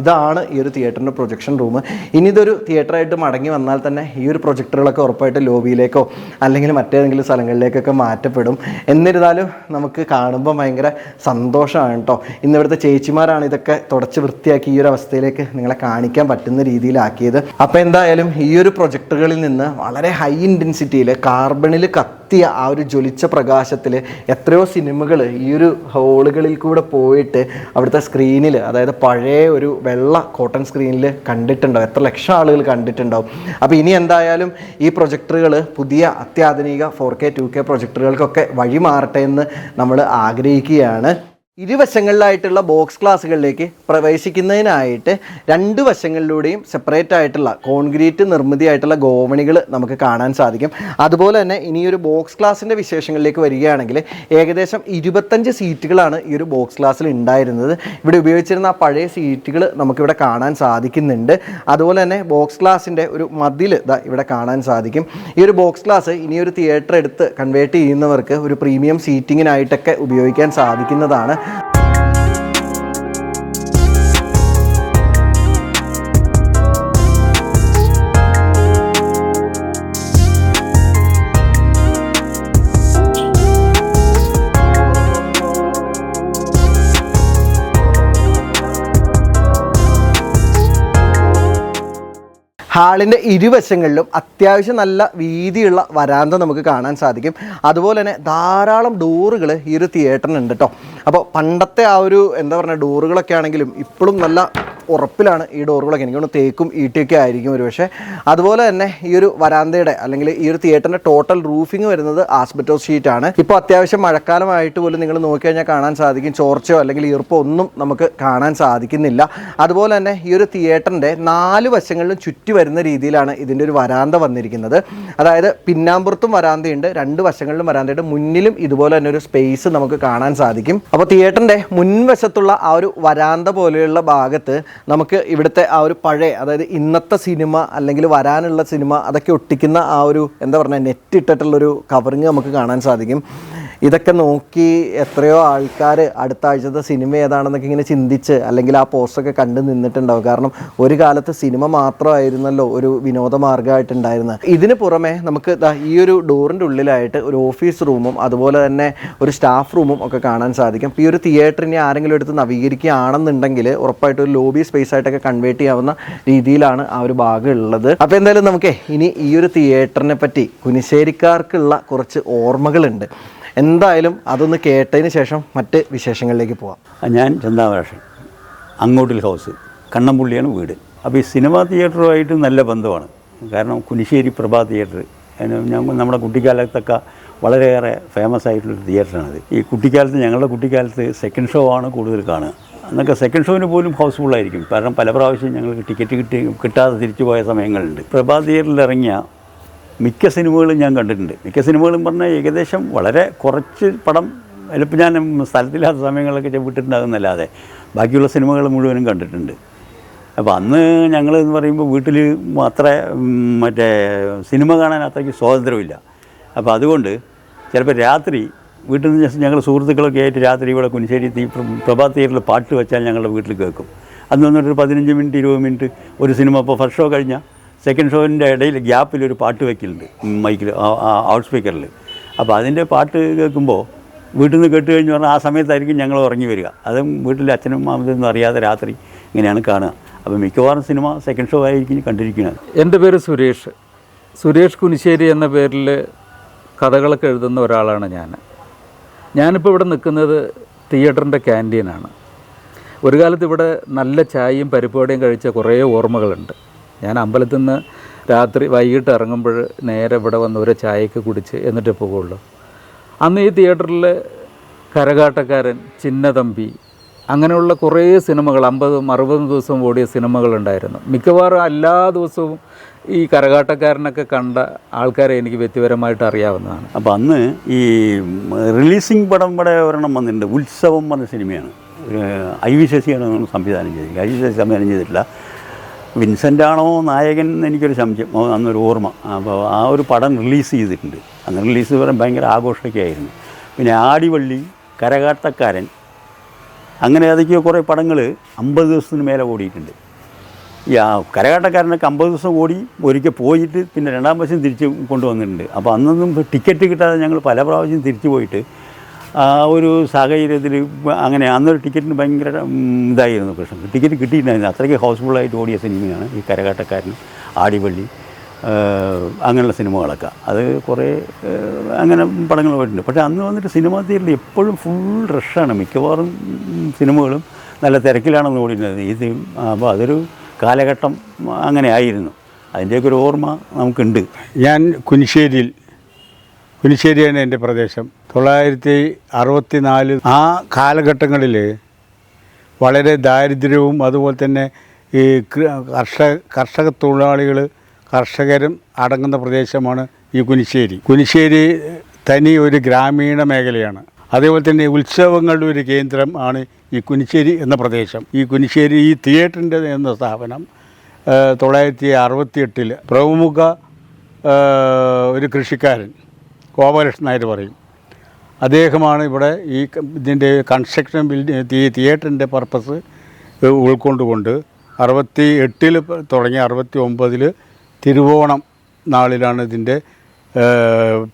Speaker 2: ഇതാണ് ഈ ഒരു തിയേറ്ററിൻ്റെ പ്രൊജക്ഷൻ റൂം ഇനി ഇതൊരു തിയേറ്ററായിട്ട് മടങ്ങി വന്നാൽ തന്നെ ഈ ഒരു പ്രൊജക്ടറുകളൊക്കെ ഉറപ്പായിട്ട് ലോബിയിലേക്കോ അല്ലെങ്കിൽ മറ്റേതെങ്കിലും സ്ഥലങ്ങളിലേക്കൊക്കെ മാറ്റപ്പെടും എന്നിരുന്നാലും നമുക്ക് കാണുമ്പോൾ ഭയങ്കര സന്തോഷമാണ് കേട്ടോ ഇന്ന് ഇവിടുത്തെ ചേച്ചിമാരാണ് ഇതൊക്കെ തുടച്ച് വൃത്തിയാക്കി ഈ ഒരു അവസ്ഥയിലേക്ക് നിങ്ങളെ കാണിക്കാൻ പറ്റുന്ന രീതിയിലാക്കിയത് അപ്പോൾ എന്തായാലും ഈ ഒരു പ്രൊജക്ടറുകളിൽ നിന്ന് വളരെ ഹൈ ഇൻറ്റൻസിറ്റിയിൽ കാർബണിൽ കത്ത് കത്തിയ ആ ഒരു ജ്വലിച്ച പ്രകാശത്തിൽ എത്രയോ സിനിമകൾ ഈ ഒരു ഹോളുകളിൽ കൂടെ പോയിട്ട് അവിടുത്തെ സ്ക്രീനിൽ അതായത് പഴയ ഒരു വെള്ള കോട്ടൺ സ്ക്രീനിൽ കണ്ടിട്ടുണ്ടാവും എത്ര ലക്ഷം ആളുകൾ കണ്ടിട്ടുണ്ടാവും അപ്പോൾ ഇനി എന്തായാലും ഈ പ്രൊജക്ടറുകൾ പുതിയ അത്യാധുനിക ഫോർ കെ ടു കെ പ്രൊജക്ടറുകൾക്കൊക്കെ വഴി മാറട്ടെ എന്ന് നമ്മൾ ആഗ്രഹിക്കുകയാണ് ഇരുവശങ്ങളിലായിട്ടുള്ള ബോക്സ് ക്ലാസ്സുകളിലേക്ക് പ്രവേശിക്കുന്നതിനായിട്ട് രണ്ട് വശങ്ങളിലൂടെയും സെപ്പറേറ്റ് ആയിട്ടുള്ള കോൺക്രീറ്റ് നിർമ്മിതിയായിട്ടുള്ള ഗോവണികൾ നമുക്ക് കാണാൻ സാധിക്കും അതുപോലെ തന്നെ ഇനിയൊരു ബോക്സ് ക്ലാസ്സിൻ്റെ വിശേഷങ്ങളിലേക്ക് വരികയാണെങ്കിൽ ഏകദേശം ഇരുപത്തഞ്ച് സീറ്റുകളാണ് ഈ ഒരു ബോക്സ് ക്ലാസ്സിൽ ഉണ്ടായിരുന്നത് ഇവിടെ ഉപയോഗിച്ചിരുന്ന ആ പഴയ സീറ്റുകൾ നമുക്കിവിടെ കാണാൻ സാധിക്കുന്നുണ്ട് അതുപോലെ തന്നെ ബോക്സ് ക്ലാസ്സിൻ്റെ ഒരു മതിൽ ഇതാ ഇവിടെ കാണാൻ സാധിക്കും ഈ ഒരു ബോക്സ് ക്ലാസ് ഇനിയൊരു തിയേറ്റർ എടുത്ത് കൺവേർട്ട് ചെയ്യുന്നവർക്ക് ഒരു പ്രീമിയം സീറ്റിങ്ങിനായിട്ടൊക്കെ ഉപയോഗിക്കാൻ സാധിക്കുന്നതാണ് ഹാളിൻ്റെ ഇരുവശങ്ങളിലും അത്യാവശ്യം നല്ല വീതിയുള്ള വരാന്ത നമുക്ക് കാണാൻ സാധിക്കും അതുപോലെ തന്നെ ധാരാളം ഡോറുകൾ ഈ ഒരു തിയേറ്ററിനുണ്ട് കേട്ടോ അപ്പോൾ പണ്ടത്തെ ആ ഒരു എന്താ പറയുക ഡോറുകളൊക്കെ ആണെങ്കിലും ഇപ്പോഴും നല്ല ഉറപ്പിലാണ് ഈ ഡോറുകളൊക്കെ എനിക്ക് തോന്നുന്നു തേക്കും ഈട്ടിയൊക്കെ ആയിരിക്കും ഒരു പക്ഷേ അതുപോലെ തന്നെ ഈ ഒരു വരാന്തയുടെ അല്ലെങ്കിൽ ഈ ഒരു തിയേറ്ററിൻ്റെ ടോട്ടൽ റൂഫിംഗ് വരുന്നത് ആസ്ബറ്റോ ഷീറ്റ് ആണ് ഇപ്പോൾ അത്യാവശ്യം മഴക്കാലമായിട്ട് പോലും നിങ്ങൾ നോക്കിക്കഴിഞ്ഞാൽ കാണാൻ സാധിക്കും ചോർച്ചയോ അല്ലെങ്കിൽ ഈർപ്പോ ഒന്നും നമുക്ക് കാണാൻ സാധിക്കുന്നില്ല അതുപോലെ തന്നെ ഈ ഒരു തിയേറ്ററിൻ്റെ നാല് വശങ്ങളിലും ചുറ്റി വരുന്ന രീതിയിലാണ് ഇതിൻ്റെ ഒരു വരാന്ത വന്നിരിക്കുന്നത് അതായത് പിന്നാമ്പുറത്തും വരാന്തയുണ്ട് രണ്ട് വശങ്ങളിലും വരാന്തയുണ്ട് മുന്നിലും ഇതുപോലെ തന്നെ ഒരു സ്പേസ് നമുക്ക് കാണാൻ സാധിക്കും അപ്പോൾ തിയേറ്ററിൻ്റെ മുൻവശത്തുള്ള ആ ഒരു വരാന്ത പോലെയുള്ള ഭാഗത്ത് നമുക്ക് ഇവിടുത്തെ ആ ഒരു പഴയ അതായത് ഇന്നത്തെ സിനിമ അല്ലെങ്കിൽ വരാനുള്ള സിനിമ അതൊക്കെ ഒട്ടിക്കുന്ന ആ ഒരു എന്താ പറഞ്ഞാൽ നെറ്റ് ഇട്ടിട്ടുള്ളൊരു കവറിങ് നമുക്ക് കാണാൻ സാധിക്കും ഇതൊക്കെ നോക്കി എത്രയോ ആൾക്കാർ അടുത്ത ആഴ്ചത്തെ സിനിമ ഏതാണെന്നൊക്കെ ഇങ്ങനെ ചിന്തിച്ച് അല്ലെങ്കിൽ ആ പോസ്റ്ററൊക്കെ കണ്ടു നിന്നിട്ടുണ്ടാവും കാരണം ഒരു കാലത്ത് സിനിമ മാത്രമായിരുന്നല്ലോ ഒരു വിനോദമാർഗ്ഗമായിട്ടുണ്ടായിരുന്നത് ഇതിന് പുറമെ നമുക്ക് ഈ ഒരു ഡോറിൻ്റെ ഉള്ളിലായിട്ട് ഒരു ഓഫീസ് റൂമും അതുപോലെ തന്നെ ഒരു സ്റ്റാഫ് റൂമും ഒക്കെ കാണാൻ സാധിക്കും ഈ ഒരു തിയേറ്ററിനെ ആരെങ്കിലും എടുത്ത് നവീകരിക്കുകയാണെന്നുണ്ടെങ്കിൽ ഉറപ്പായിട്ട് ഒരു ലോബി സ്പേസ് ആയിട്ടൊക്കെ കൺവേർട്ട് ചെയ്യാവുന്ന രീതിയിലാണ് ആ ഒരു ഭാഗം ഉള്ളത് അപ്പോൾ എന്തായാലും നമുക്ക് ഇനി ഈ ഒരു തിയേറ്ററിനെ പറ്റി കുനിശ്ശേരിക്കാർക്കുള്ള കുറച്ച് ഓർമ്മകളുണ്ട് എന്തായാലും അതൊന്ന് കേട്ടതിന് ശേഷം മറ്റ് വിശേഷങ്ങളിലേക്ക് പോവാം ഞാൻ ചന്ദാമരാഷൻ അങ്ങോട്ടിൽ ഹൗസ് കണ്ണമ്പുള്ളിയാണ് വീട് അപ്പോൾ ഈ സിനിമാ തിയേറ്ററുമായിട്ട് നല്ല ബന്ധമാണ് കാരണം കുനിശ്ശേരി പ്രഭാ തിയേറ്റർ ഞങ്ങൾ നമ്മുടെ കുട്ടിക്കാലത്തൊക്കെ വളരെയേറെ ഫേമസ് ആയിട്ടുള്ളൊരു തിയേറ്ററാണത് ഈ കുട്ടിക്കാലത്ത് ഞങ്ങളുടെ കുട്ടിക്കാലത്ത് സെക്കൻഡ് ഷോ ആണ് കൂടുതൽ കാണുക എന്നൊക്കെ സെക്കൻഡ് ഷോന് പോലും ഹൗസ്ഫുൾ ആയിരിക്കും കാരണം പല പ്രാവശ്യം ഞങ്ങൾക്ക് ടിക്കറ്റ് കിട്ടി കിട്ടാതെ തിരിച്ചു പോയ സമയങ്ങളുണ്ട് പ്രഭാ തിയേറ്ററിൽ ഇറങ്ങിയ മിക്ക സിനിമകളും ഞാൻ കണ്ടിട്ടുണ്ട് മിക്ക സിനിമകളും പറഞ്ഞാൽ ഏകദേശം വളരെ കുറച്ച് പടം ചിലപ്പോൾ ഞാൻ സ്ഥലത്തില്ലാത്ത സമയങ്ങളിലൊക്കെ വിട്ടിട്ടുണ്ടാകുന്നല്ലാതെ ബാക്കിയുള്ള സിനിമകൾ മുഴുവനും കണ്ടിട്ടുണ്ട് അപ്പോൾ അന്ന് ഞങ്ങൾ എന്ന് പറയുമ്പോൾ വീട്ടിൽ അത്ര മറ്റേ സിനിമ കാണാൻ അത്രയ്ക്ക് സ്വാതന്ത്ര്യമില്ല അപ്പോൾ അതുകൊണ്ട് ചിലപ്പോൾ രാത്രി വീട്ടിൽ നിന്ന് ഞങ്ങൾ സുഹൃത്തുക്കളൊക്കെ ആയിട്ട് രാത്രി ഇവിടെ കുനിശ്ശേരി തീ പ്രഭാ തിയേറ്ററിൽ പാട്ട് വെച്ചാൽ ഞങ്ങളുടെ വീട്ടിൽ കേൾക്കും അന്ന് വന്നിട്ട് പതിനഞ്ച് മിനിറ്റ് ഇരുപത് മിനിറ്റ് ഒരു സിനിമ ഇപ്പോൾ ഫസ്റ്റ് ഷോ കഴിഞ്ഞാൽ സെക്കൻഡ് ഷോവിൻ്റെ ഇടയിൽ ഒരു പാട്ട് വയ്ക്കലുണ്ട് മൈക്കിൽ ഔട്ട് സ്പീക്കറിൽ അപ്പോൾ അതിൻ്റെ പാട്ട് കേൾക്കുമ്പോൾ വീട്ടിൽ നിന്ന് കേട്ട് കഴിഞ്ഞ് പറഞ്ഞാൽ ആ സമയത്തായിരിക്കും ഞങ്ങൾ ഉറങ്ങി വരിക അതും വീട്ടിലെ അച്ഛനും അമ്മയൊന്നും അറിയാതെ രാത്രി ഇങ്ങനെയാണ് കാണുക അപ്പോൾ മിക്കവാറും സിനിമ സെക്കൻഡ് ഷോ ആയിരിക്കും കണ്ടിരിക്കുന്നത് എൻ്റെ പേര് സുരേഷ് സുരേഷ് കുനിശ്ശേരി എന്ന പേരിൽ കഥകളൊക്കെ എഴുതുന്ന ഒരാളാണ് ഞാൻ ഞാനിപ്പോൾ ഇവിടെ നിൽക്കുന്നത് തിയേറ്ററിൻ്റെ ക്യാൻറ്റീനാണ് ഒരു കാലത്ത് ഇവിടെ നല്ല ചായയും പരിപ്പുവടയും കഴിച്ച കുറേ ഓർമ്മകളുണ്ട് ഞാൻ അമ്പലത്തിൽ നിന്ന് രാത്രി വൈകിട്ട് ഇറങ്ങുമ്പോൾ നേരെ ഇവിടെ വന്ന് ഒരു ചായയൊക്കെ കുടിച്ച് എന്നിട്ട് പോകുള്ളൂ അന്ന് ഈ തിയേറ്ററിൽ കരകാട്ടക്കാരൻ ചിന്നതമ്പി അങ്ങനെയുള്ള കുറേ സിനിമകൾ അമ്പതും അറുപതും ദിവസവും ഓടിയ സിനിമകളുണ്ടായിരുന്നു മിക്കവാറും എല്ലാ ദിവസവും ഈ കരകാട്ടക്കാരനൊക്കെ കണ്ട ആൾക്കാരെ എനിക്ക് വ്യക്തിപരമായിട്ട് അറിയാവുന്നതാണ് അപ്പോൾ അന്ന് ഈ റിലീസിങ് പടം ഇവിടെ ഒരെണ്ണം വന്നിട്ടുണ്ട് ഉത്സവം വന്ന സിനിമയാണ് ഐ വി ശശിയാണ് സംവിധാനം ചെയ്തിരിക്കുന്നത് ഐ വി ശശി സംവിധാനം ചെയ്തിട്ടില്ല വിൻസെൻ്റ് ആണോ നായകൻ എന്ന് എനിക്കൊരു സംശയം അന്നൊരു ഓർമ്മ അപ്പോൾ ആ ഒരു പടം റിലീസ് ചെയ്തിട്ടുണ്ട് അന്ന് റിലീസ് പറയാൻ ഭയങ്കര ആഘോഷമൊക്കെ ആയിരുന്നു പിന്നെ ആടിവള്ളി കരകാട്ടക്കാരൻ അങ്ങനെ അതൊക്കെ കുറേ പടങ്ങൾ അമ്പത് ദിവസത്തിന് മേലെ ഓടിയിട്ടുണ്ട് ഈ ആ കരകാട്ടക്കാരനൊക്കെ അമ്പത് ദിവസം ഓടി ഒരിക്കൽ പോയിട്ട് പിന്നെ രണ്ടാം പ്രാവശ്യം തിരിച്ച് കൊണ്ടുവന്നിട്ടുണ്ട് അപ്പോൾ അന്നൊന്നും ടിക്കറ്റ് കിട്ടാതെ ഞങ്ങൾ പല പ്രാവശ്യം തിരിച്ചു പോയിട്ട് ആ ഒരു സാഹചര്യത്തിൽ അങ്ങനെ അന്നൊരു ടിക്കറ്റിന് ഭയങ്കര ഇതായിരുന്നു പ്രശ്നം ടിക്കറ്റ് കിട്ടിയിട്ടുണ്ടായിരുന്നു അത്രയ്ക്ക് ഹൗസ്ഫുള്ളായിട്ട് ഓടിയ സിനിമയാണ് ഈ കരകാട്ടക്കാരൻ ആടിവള്ളി അങ്ങനെയുള്ള സിനിമകളൊക്കെ അത് കുറേ അങ്ങനെ പടങ്ങൾ പോയിട്ടുണ്ട് പക്ഷേ അന്ന് വന്നിട്ട് സിനിമാ തിയേറ്ററിൽ എപ്പോഴും ഫുൾ റഷാണ് മിക്കവാറും സിനിമകളും നല്ല തിരക്കിലാണെന്ന് ഓടിയിരുന്നത് ഇത് അപ്പോൾ അതൊരു കാലഘട്ടം അങ്ങനെ ആയിരുന്നു അതിൻ്റെയൊക്കെ ഒരു ഓർമ്മ നമുക്കുണ്ട് ഞാൻ കുനിശ്ശേരിയിൽ പുലിശ്ശേരിയാണ് എൻ്റെ പ്രദേശം തൊള്ളായിരത്തി അറുപത്തി നാല് ആ കാലഘട്ടങ്ങളിൽ വളരെ ദാരിദ്ര്യവും അതുപോലെ തന്നെ ഈ കർഷക കർഷക തൊഴിലാളികൾ കർഷകരും അടങ്ങുന്ന പ്രദേശമാണ് ഈ കുനിശ്ശേരി കുനിശ്ശേരി തനി ഒരു ഗ്രാമീണ മേഖലയാണ് അതേപോലെ തന്നെ ഉത്സവങ്ങളുടെ ഒരു കേന്ദ്രം ആണ് ഈ കുനിശ്ശേരി എന്ന പ്രദേശം ഈ കുനിശ്ശേരി ഈ തിയേറ്ററിൻ്റെ എന്ന സ്ഥാപനം തൊള്ളായിരത്തി എട്ടിൽ പ്രമുഖ ഒരു കൃഷിക്കാരൻ ഗോപാലകൃഷ്ണൻ നായർ പറയും അദ്ദേഹമാണ് ഇവിടെ ഈ ഇതിൻ്റെ കൺസ്ട്രക്ഷൻ ബിൽഡിങ് തിയേറ്ററിൻ്റെ പർപ്പസ് ഉൾക്കൊണ്ടുകൊണ്ട് അറുപത്തി എട്ടിൽ തുടങ്ങി അറുപത്തി ഒമ്പതിൽ തിരുവോണം നാളിലാണ് ഇതിൻ്റെ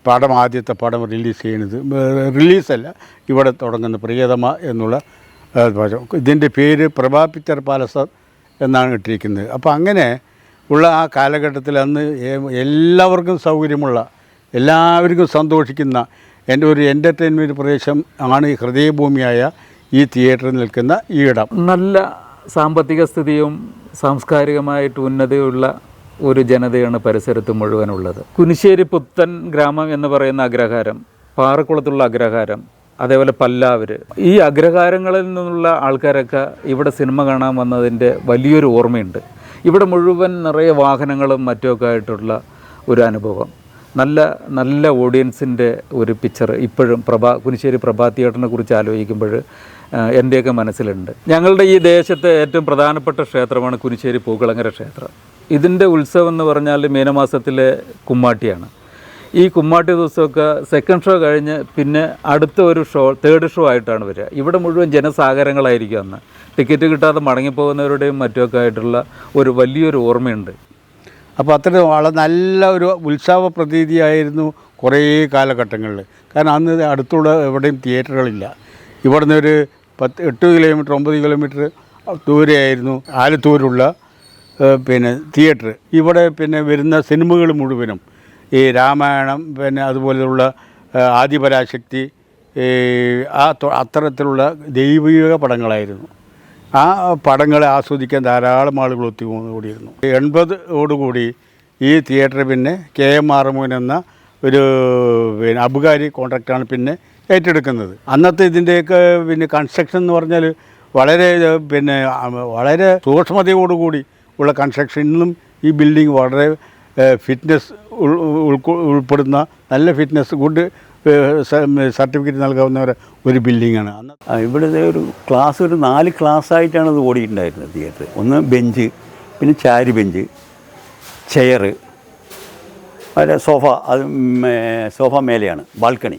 Speaker 2: പടം ആദ്യത്തെ പടം റിലീസ് ചെയ്യുന്നത് റിലീസല്ല ഇവിടെ തുടങ്ങുന്ന പ്രിയതമ എന്നുള്ള ഇതിൻ്റെ പേര് പ്രഭാ പിക്ചർ പാലസ് എന്നാണ് ഇട്ടിരിക്കുന്നത് അപ്പോൾ അങ്ങനെ ഉള്ള ആ കാലഘട്ടത്തിൽ അന്ന് എല്ലാവർക്കും സൗകര്യമുള്ള എല്ലാവർക്കും സന്തോഷിക്കുന്ന എൻ്റെ ഒരു എൻ്റർടൈൻമെൻറ്റ് പ്രദേശം ആണ് ഈ ഹൃദയഭൂമിയായ ഈ തിയേറ്ററിൽ നിൽക്കുന്ന ഈ ഇടം നല്ല സാമ്പത്തിക സ്ഥിതിയും സാംസ്കാരികമായിട്ട് ഉന്നതിയുള്ള ഒരു ജനതയാണ് പരിസരത്ത് മുഴുവനുള്ളത് കുനിശ്ശേരി പുത്തൻ ഗ്രാമം എന്ന് പറയുന്ന അഗ്രഹാരം പാറക്കുളത്തുള്ള അഗ്രഹാരം അതേപോലെ പല്ലാവർ ഈ അഗ്രഹാരങ്ങളിൽ നിന്നുള്ള ആൾക്കാരൊക്കെ ഇവിടെ സിനിമ കാണാൻ വന്നതിൻ്റെ വലിയൊരു ഓർമ്മയുണ്ട് ഇവിടെ മുഴുവൻ നിറയെ വാഹനങ്ങളും മറ്റുമൊക്കെ ആയിട്ടുള്ള ഒരു അനുഭവം നല്ല നല്ല ഓഡിയൻസിൻ്റെ ഒരു പിക്ചർ ഇപ്പോഴും പ്രഭാ കുനിശ്ശേരി പ്രഭാ തിയേറ്ററിനെ കുറിച്ച് ആലോചിക്കുമ്പോൾ എൻ്റെയൊക്കെ മനസ്സിലുണ്ട് ഞങ്ങളുടെ ഈ ദേശത്തെ ഏറ്റവും പ്രധാനപ്പെട്ട ക്ഷേത്രമാണ് കുനിശ്ശേരി പൂക്കളങ്ങര ക്ഷേത്രം ഇതിൻ്റെ ഉത്സവം എന്ന് പറഞ്ഞാൽ മീനമാസത്തിലെ കുമ്മാട്ടിയാണ് ഈ കുമ്മാട്ടി ദിവസമൊക്കെ സെക്കൻഡ് ഷോ കഴിഞ്ഞ് പിന്നെ അടുത്ത ഒരു ഷോ തേർഡ് ഷോ ആയിട്ടാണ് വരിക ഇവിടെ മുഴുവൻ ജനസാഗരങ്ങളായിരിക്കും അന്ന് ടിക്കറ്റ് കിട്ടാതെ മടങ്ങിപ്പോകുന്നവരുടെയും മറ്റുമൊക്കെ ആയിട്ടുള്ള ഒരു വലിയൊരു ഓർമ്മയുണ്ട് അപ്പോൾ അത്രയും വളരെ നല്ല ഒരു ഉത്സവ പ്രതീതിയായിരുന്നു കുറേ കാലഘട്ടങ്ങളിൽ കാരണം അന്ന് അടുത്തുള്ള എവിടെയും തിയേറ്ററുകളില്ല ഇവിടുന്ന് ഒരു പത്ത് എട്ട് കിലോമീറ്റർ ഒമ്പത് കിലോമീറ്റർ ദൂരെയായിരുന്നു ആലത്തൂരുള്ള പിന്നെ തിയേറ്റർ ഇവിടെ പിന്നെ വരുന്ന സിനിമകൾ മുഴുവനും ഈ രാമായണം പിന്നെ അതുപോലെയുള്ള ആദിപരാശക്തി ആ അത്തരത്തിലുള്ള ദൈവിക പടങ്ങളായിരുന്നു ആ പടങ്ങളെ ആസ്വദിക്കാൻ ധാരാളം ആളുകൾ ഒത്തുകൂടിയിരുന്നു എൺപതോടുകൂടി ഈ തിയേറ്റർ പിന്നെ കെ എം മോൻ എന്ന ഒരു പിന്നെ അബുകാരി കോൺട്രാക്റ്റാണ് പിന്നെ ഏറ്റെടുക്കുന്നത് അന്നത്തെ ഇതിൻ്റെയൊക്കെ പിന്നെ കൺസ്ട്രക്ഷൻ എന്ന് പറഞ്ഞാൽ വളരെ പിന്നെ വളരെ സൂക്ഷ്മതയോടുകൂടി ഉള്ള കൺസ്ട്രക്ഷൻ ഇന്നും ഈ ബിൽഡിംഗ് വളരെ ഫിറ്റ്നസ് ഉൾപ്പെടുന്ന നല്ല ഫിറ്റ്നസ് ഗുഡ് സർട്ടിഫിക്കറ്റ് നൽകാവുന്ന ഒരു ബിൽഡിങ്ങാണ് ഇവിടുത്തെ ഒരു ക്ലാസ് ഒരു നാല് ക്ലാസ്സായിട്ടാണ് അത് ഓടിയിട്ടുണ്ടായിരുന്നത് തിയേറ്റർ ഒന്ന് ബെഞ്ച് പിന്നെ ചാരി ബെഞ്ച് ചെയറ് മറ്റേ സോഫ അത് സോഫ മേലെയാണ് ബാൽക്കണി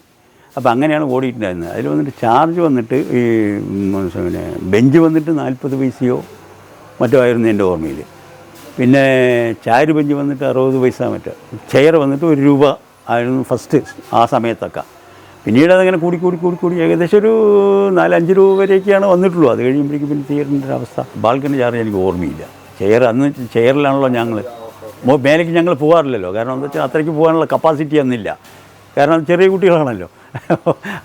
Speaker 2: അപ്പോൾ അങ്ങനെയാണ് ഓടിയിട്ടുണ്ടായിരുന്നത് അതിൽ വന്നിട്ട് ചാർജ് വന്നിട്ട് ഈ പിന്നെ ബെഞ്ച് വന്നിട്ട് നാൽപ്പത് പൈസയോ മറ്റോ ആയിരുന്നു എൻ്റെ ഓർമ്മയിൽ പിന്നെ ചാരി ബെഞ്ച് വന്നിട്ട് അറുപത് പൈസ മറ്റോ ചെയർ വന്നിട്ട് ഒരു രൂപ ആയിരുന്നു ഫസ്റ്റ് ആ സമയത്തൊക്കെ പിന്നീട് അതങ്ങനെ കൂടി കൂടി കൂടി കൂടി ഏകദേശം ഒരു നാലഞ്ച് രൂപ വരെയൊക്കെയാണ് വന്നിട്ടുള്ളൂ അത് കഴിയുമ്പോഴേക്കും പിന്നെ തിയേറ്ററിൻ്റെ അവസ്ഥ ബാൽക്കണി ചാർജ് എനിക്ക് ഓർമ്മയില്ല ചെയർ അന്ന് ചെയറിലാണല്ലോ ഞങ്ങൾ മേലേക്ക് ഞങ്ങൾ പോകാറില്ലല്ലോ കാരണം എന്താ വെച്ചാൽ അത്രയ്ക്ക് പോകാനുള്ള കപ്പാസിറ്റി ഒന്നില്ല കാരണം ചെറിയ കുട്ടികളാണല്ലോ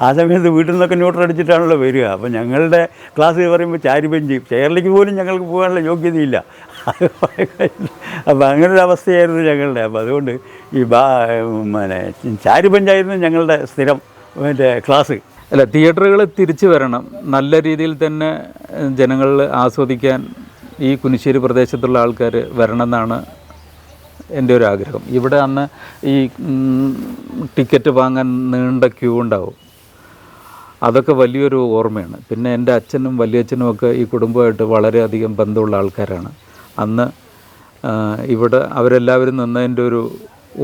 Speaker 2: ആ സമയത്ത് വീട്ടിൽ നിന്നൊക്കെ ന്യൂട്ടർ അടിച്ചിട്ടാണല്ലോ വരിക അപ്പോൾ ഞങ്ങളുടെ ക്ലാസ് പറയുമ്പോൾ ചാരി ബെഞ്ച് ചെയറിലേക്ക് പോലും ഞങ്ങൾക്ക് പോകാനുള്ള യോഗ്യതയില്ല അപ്പം അപ്പോൾ അങ്ങനെ ഒരു അവസ്ഥയായിരുന്നു ഞങ്ങളുടെ അപ്പോൾ അതുകൊണ്ട് ഈ ബാ പിന്നെ ചാരുപഞ്ചായിരുന്നു ഞങ്ങളുടെ സ്ഥിരം മറ്റേ ക്ലാസ് അല്ല തിയേറ്ററുകൾ തിരിച്ചു വരണം നല്ല രീതിയിൽ തന്നെ ജനങ്ങൾ ആസ്വദിക്കാൻ ഈ കുനിശ്ശേരി പ്രദേശത്തുള്ള ആൾക്കാർ വരണമെന്നാണ് എൻ്റെ ഒരു ആഗ്രഹം ഇവിടെ അന്ന് ഈ ടിക്കറ്റ് വാങ്ങാൻ നീണ്ട ക്യൂ ഉണ്ടാവും അതൊക്കെ വലിയൊരു ഓർമ്മയാണ് പിന്നെ എൻ്റെ അച്ഛനും വലിയച്ഛനും ഒക്കെ ഈ കുടുംബമായിട്ട് വളരെയധികം ബന്ധമുള്ള ആൾക്കാരാണ് അന്ന് ഇവിടെ അവരെല്ലാവരും നിന്നതിൻ്റെ ഒരു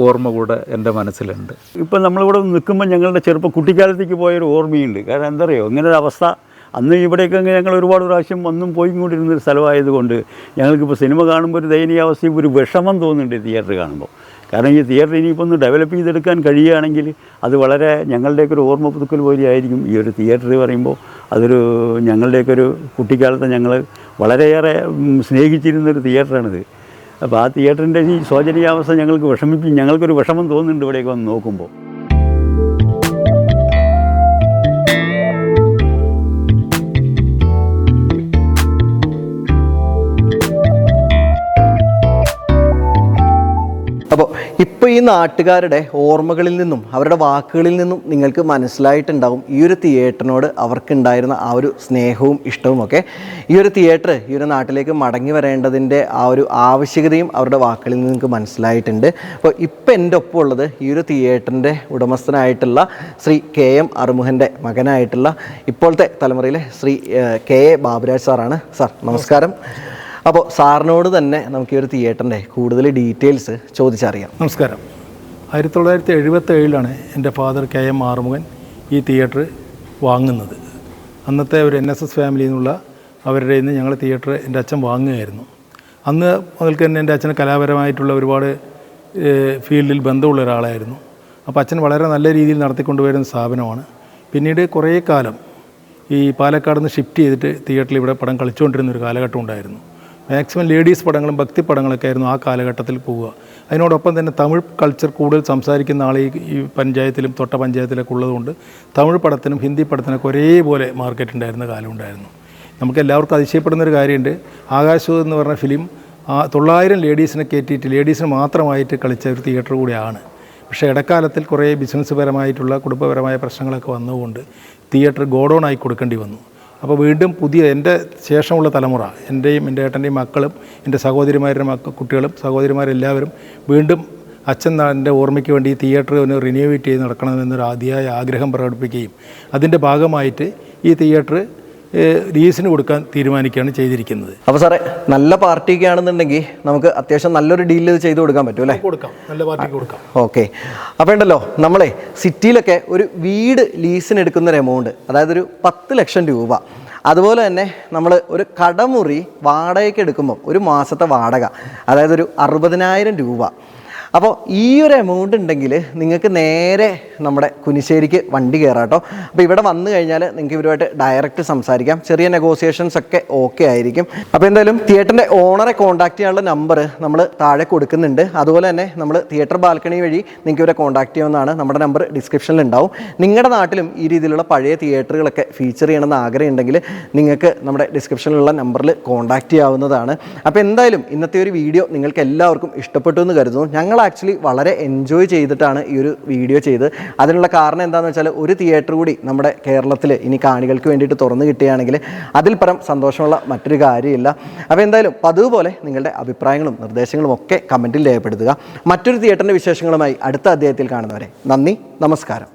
Speaker 2: ഓർമ്മ കൂടെ എൻ്റെ മനസ്സിലുണ്ട് ഇപ്പം നമ്മളിവിടെ നിൽക്കുമ്പോൾ ഞങ്ങളുടെ ചെറുപ്പം കുട്ടിക്കാലത്തേക്ക് പോയൊരു ഓർമ്മയുണ്ട് കാരണം എന്താ പറയുക ഇങ്ങനെ ഒരു അവസ്ഥ അന്ന് ഇവിടേക്ക് ഞങ്ങൾ ഒരുപാട് പ്രാവശ്യം വന്നും പോയി കൊണ്ടിരുന്നൊരു സ്ഥലമായതുകൊണ്ട് ഞങ്ങൾക്കിപ്പോൾ സിനിമ കാണുമ്പോൾ ഒരു ദയനീയാവസ്ഥയും ഒരു വിഷമം തോന്നുന്നുണ്ട് തിയേറ്റർ കാണുമ്പോൾ കാരണം ഈ തിയേറ്റർ ഇനിയിപ്പോൾ ഒന്ന് ഡെവലപ്പ് ചെയ്തെടുക്കാൻ കഴിയുകയാണെങ്കിൽ അത് വളരെ ഞങ്ങളുടെയൊക്കെ ഒരു ഓർമ്മ പുതുക്കൽ പോലെയായിരിക്കും ഈ ഒരു തിയേറ്റർ പറയുമ്പോൾ അതൊരു ഞങ്ങളുടെയൊക്കെ ഒരു കുട്ടിക്കാലത്ത് ഞങ്ങൾ വളരെയേറെ സ്നേഹിച്ചിരുന്നൊരു തിയേറ്ററാണിത് അപ്പോൾ ആ തിയേറ്ററിൻ്റെ ഈ ശോചനീയാവസ്ഥ ഞങ്ങൾക്ക് വിഷമിപ്പിക്കും ഞങ്ങൾക്കൊരു വിഷമം തോന്നുന്നുണ്ട് ഇവിടെയൊക്കെ വന്ന് നോക്കുമ്പോൾ ഇപ്പോൾ ഈ നാട്ടുകാരുടെ ഓർമ്മകളിൽ നിന്നും അവരുടെ വാക്കുകളിൽ നിന്നും നിങ്ങൾക്ക് മനസ്സിലായിട്ടുണ്ടാവും ഈ ഒരു തിയേറ്ററിനോട് അവർക്കുണ്ടായിരുന്ന ആ ഒരു സ്നേഹവും ഇഷ്ടവും ഒക്കെ ഈ ഒരു തിയേറ്റർ ഈ ഒരു നാട്ടിലേക്ക് മടങ്ങി വരേണ്ടതിൻ്റെ ആ ഒരു ആവശ്യകതയും അവരുടെ വാക്കുകളിൽ നിന്ന് നിങ്ങൾക്ക് മനസ്സിലായിട്ടുണ്ട് അപ്പോൾ ഇപ്പം എൻ്റെ ഒപ്പം ഉള്ളത് ഈ ഒരു തിയേറ്ററിൻ്റെ ഉടമസ്ഥനായിട്ടുള്ള ശ്രീ കെ എം അറുമുഖൻ്റെ മകനായിട്ടുള്ള ഇപ്പോഴത്തെ തലമുറയിലെ ശ്രീ കെ എ ബാബുരാജ് സാറാണ് സാർ നമസ്കാരം അപ്പോൾ സാറിനോട് തന്നെ നമുക്ക് ഈ ഒരു തിയേറ്ററിൻ്റെ കൂടുതൽ ഡീറ്റെയിൽസ് ചോദിച്ചറിയാം നമസ്കാരം ആയിരത്തി തൊള്ളായിരത്തി ഏഴിലാണ് എൻ്റെ ഫാദർ കെ എം ആറുമുഖൻ ഈ തിയേറ്റർ വാങ്ങുന്നത് അന്നത്തെ ഒരു എൻ എസ് എസ് ഫാമിലിയിൽ നിന്നുള്ള അവരുടെ നിന്ന് ഞങ്ങൾ തിയേറ്റർ എൻ്റെ അച്ഛൻ വാങ്ങുകയായിരുന്നു അന്ന് മുതൽക്ക് തന്നെ എൻ്റെ അച്ഛന് കലാപരമായിട്ടുള്ള ഒരുപാട് ഫീൽഡിൽ ബന്ധമുള്ള ഒരാളായിരുന്നു അപ്പോൾ അച്ഛൻ വളരെ നല്ല രീതിയിൽ നടത്തിക്കൊണ്ടുവരുന്ന സ്ഥാപനമാണ് പിന്നീട് കുറേ കാലം ഈ പാലക്കാട് നിന്ന് ഷിഫ്റ്റ് ചെയ്തിട്ട് തിയേറ്ററിൽ ഇവിടെ പടം കളിച്ചുകൊണ്ടിരുന്ന ഒരു കാലഘട്ടം ഉണ്ടായിരുന്നു മാക്സിമം ലേഡീസ് പടങ്ങളും ഭക്തി പടങ്ങളൊക്കെ ആയിരുന്നു ആ കാലഘട്ടത്തിൽ പോവുക അതിനോടൊപ്പം തന്നെ തമിഴ് കൾച്ചർ കൂടുതൽ സംസാരിക്കുന്ന ആൾ ഈ പഞ്ചായത്തിലും തൊട്ട പഞ്ചായത്തിലൊക്കെ ഉള്ളതുകൊണ്ട് തമിഴ് പടത്തിനും ഹിന്ദി പടത്തിനൊക്കെ ഒരേപോലെ മാർക്കറ്റ് ഉണ്ടായിരുന്ന കാലം ഉണ്ടായിരുന്നു നമുക്ക് എല്ലാവർക്കും അതിശയപ്പെടുന്ന ഒരു കാര്യമുണ്ട് ആകാശദൂത് എന്ന് പറഞ്ഞ ഫിലിം ആ തൊള്ളായിരം ലേഡീസിനെ കയറ്റിയിട്ട് ലേഡീസിന് മാത്രമായിട്ട് കളിച്ച ഒരു തിയേറ്റർ കൂടിയാണ് പക്ഷേ ഇടക്കാലത്തിൽ കുറേ ബിസിനസ് പരമായിട്ടുള്ള കുടുംബപരമായ പ്രശ്നങ്ങളൊക്കെ വന്നതുകൊണ്ട് തിയേറ്റർ ഗോഡൗൺ ആയി കൊടുക്കേണ്ടി വന്നു അപ്പോൾ വീണ്ടും പുതിയ എൻ്റെ ശേഷമുള്ള തലമുറ എൻ്റെയും എൻ്റെ ഏട്ടൻ്റെയും മക്കളും എൻ്റെ സഹോദരിമാരുടെ മക്ക കുട്ടികളും സഹോദരിമാരെല്ലാവരും വീണ്ടും അച്ഛൻ നാടിൻ്റെ ഓർമ്മയ്ക്ക് വേണ്ടി ഈ തിയേറ്റർ ഒന്ന് റിനോവേറ്റ് ചെയ്ത് നടക്കണമെന്നൊരു ആദ്യമായ ആഗ്രഹം പ്രകടിപ്പിക്കുകയും അതിൻ്റെ ഭാഗമായിട്ട് ഈ തിയേറ്റർ ലീസിന് കൊടുക്കാൻ തീരുമാനിക്കുകയാണ് ചെയ്തിരിക്കുന്നത് അപ്പോൾ സാറേ നല്ല പാർട്ടിക്ക് ആണെന്നുണ്ടെങ്കിൽ നമുക്ക് അത്യാവശ്യം നല്ലൊരു ഡീൽ ഇത് ചെയ്ത് കൊടുക്കാൻ പറ്റും അല്ലേ കൊടുക്കാം നല്ല പാർട്ടിക്ക് കൊടുക്കാം ഓക്കെ അപ്പോൾ ഉണ്ടല്ലോ നമ്മളെ സിറ്റിയിലൊക്കെ ഒരു വീട് ലീസിന് എടുക്കുന്ന ഒരു എമൗണ്ട് അതായത് ഒരു പത്ത് ലക്ഷം രൂപ അതുപോലെ തന്നെ നമ്മൾ ഒരു കടമുറി വാടകയ്ക്ക് എടുക്കുമ്പോൾ ഒരു മാസത്തെ വാടക അതായത് ഒരു അറുപതിനായിരം രൂപ അപ്പോൾ ഈ ഒരു എമൗണ്ട് ഉണ്ടെങ്കിൽ നിങ്ങൾക്ക് നേരെ നമ്മുടെ കുനിശ്ശേരിക്ക് വണ്ടി കയറാം കേട്ടോ അപ്പോൾ ഇവിടെ വന്നു കഴിഞ്ഞാൽ നിങ്ങൾക്ക് ഇവരുമായിട്ട് ഡയറക്റ്റ് സംസാരിക്കാം ചെറിയ നെഗോസിയേഷൻസ് ഒക്കെ ഓക്കെ ആയിരിക്കും അപ്പോൾ എന്തായാലും തിയേറ്ററിൻ്റെ ഓണറെ കോൺടാക്ട് ചെയ്യാനുള്ള നമ്പർ നമ്മൾ താഴെ കൊടുക്കുന്നുണ്ട് അതുപോലെ തന്നെ നമ്മൾ തിയേറ്റർ ബാൽക്കണി വഴി നിങ്ങൾക്ക് ഇവരെ കോൺടാക്ട് ചെയ്യാവുന്നതാണ് നമ്മുടെ നമ്പർ ഡിസ്ക്രിപ്ഷനിൽ ഉണ്ടാവും നിങ്ങളുടെ നാട്ടിലും ഈ രീതിയിലുള്ള പഴയ തിയേറ്ററുകളൊക്കെ ഫീച്ചർ ചെയ്യണമെന്ന് ആഗ്രഹം നിങ്ങൾക്ക് നമ്മുടെ ഡിസ്ക്രിപ്ഷനിലുള്ള നമ്പറിൽ കോൺടാക്ട് ചെയ്യാവുന്നതാണ് അപ്പോൾ എന്തായാലും ഇന്നത്തെ ഒരു വീഡിയോ നിങ്ങൾക്ക് എല്ലാവർക്കും ഇഷ്ടപ്പെട്ടു എന്ന് കരുതുന്നു ഞങ്ങൾ ആക്ച്വലി വളരെ എൻജോയ് ചെയ്തിട്ടാണ് ഈ ഒരു വീഡിയോ ചെയ്ത് അതിനുള്ള കാരണം എന്താണെന്ന് വെച്ചാൽ ഒരു തിയേറ്റർ കൂടി നമ്മുടെ കേരളത്തിൽ ഇനി കാണികൾക്ക് വേണ്ടിയിട്ട് തുറന്നു കിട്ടുകയാണെങ്കിൽ അതിൽ പരം സന്തോഷമുള്ള മറ്റൊരു കാര്യമില്ല അപ്പോൾ എന്തായാലും പതിവ് നിങ്ങളുടെ അഭിപ്രായങ്ങളും നിർദ്ദേശങ്ങളും ഒക്കെ കമൻറ്റിൽ രേഖപ്പെടുത്തുക മറ്റൊരു തിയേറ്ററിൻ്റെ വിശേഷങ്ങളുമായി അടുത്ത അധ്യായത്തിൽ കാണുന്നവരെ നന്ദി നമസ്കാരം